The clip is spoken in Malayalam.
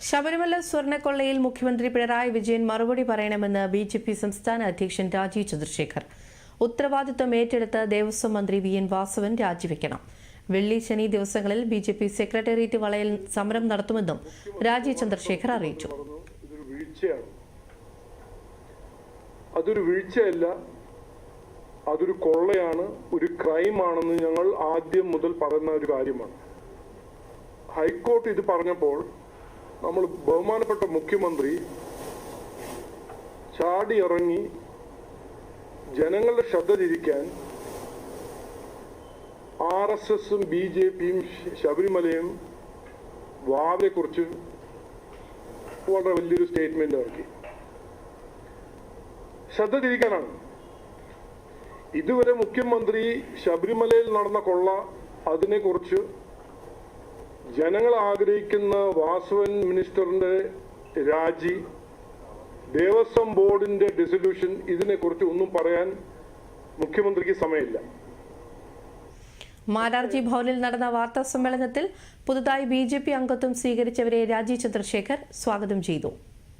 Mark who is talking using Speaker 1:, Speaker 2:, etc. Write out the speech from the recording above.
Speaker 1: ശബരിമല സ്വർണക്കൊള്ളയിൽ മുഖ്യമന്ത്രി പിണറായി വിജയൻ മറുപടി പറയണമെന്ന് ബി ജെ പി സംസ്ഥാന അധ്യക്ഷൻ രാജീവ് ചന്ദ്രശേഖർ. ഉത്തരവാദിത്വം ഏറ്റെടുത്ത് ദേവസ്വം മന്ത്രി വി എൻ വാസവൻ രാജിവെക്കണം. വെള്ളി ശനി ദിവസങ്ങളിൽ ബി ജെ പി സെക്രട്ടേറിയറ്റ് വളയൽ സമരം നടത്തുമെന്നും രാജീവ് ചന്ദ്രശേഖർ അറിയിച്ചു.
Speaker 2: അതൊരു വീഴ്ചയല്ല. അതൊരു കൊള്ളയാണ്. ഒരു ക്രൈമാണെന്ന് ഞങ്ങൾ ആദ്യം മുതൽ പറയുന്ന ഒരു കാര്യമാണ്. ഹൈക്കോർട്ട് ഇത് പറഞ്ഞപ്പോൾ നമ്മൾ ബഹുമാനപ്പെട്ട മുഖ്യമന്ത്രി ചാടി ഇറങ്ങി ജനങ്ങളുടെ ശ്രദ്ധ തിരിക്കാൻ ആർ എസ് എസും ബി ജെ പിയും ശബരിമലയും വാവിനെ കുറിച്ച് വളരെ വലിയൊരു സ്റ്റേറ്റ്മെന്റ് ഇറക്കി. ശ്രദ്ധ തിരിക്കാനാണ്. ഇതുവരെ മുഖ്യമന്ത്രി ശബരിമലയിൽ നടന്ന കൊള്ള അതിനെക്കുറിച്ച് ജനങ്ങൾ ആഗ്രഹിക്കുന്ന വാസവൻ മിനിസ്റ്ററിന്റെ രാജി ദേവസ്വം ബോർഡിന്റെ ഡിസൊല്യൂഷൻ ഇതിനെക്കുറിച്ച് ഒന്നും പറയാൻ മുഖ്യമന്ത്രിക്ക് സമയമില്ല.
Speaker 1: മാരാർജി ഭവനിൽ നടന്ന വാർത്താ സമ്മേളനത്തിൽ പുതുതായി ബി ജെ പി അംഗത്വം സ്വീകരിച്ചവരെ രാജീവ് ചന്ദ്രശേഖർ സ്വാഗതം ചെയ്തു.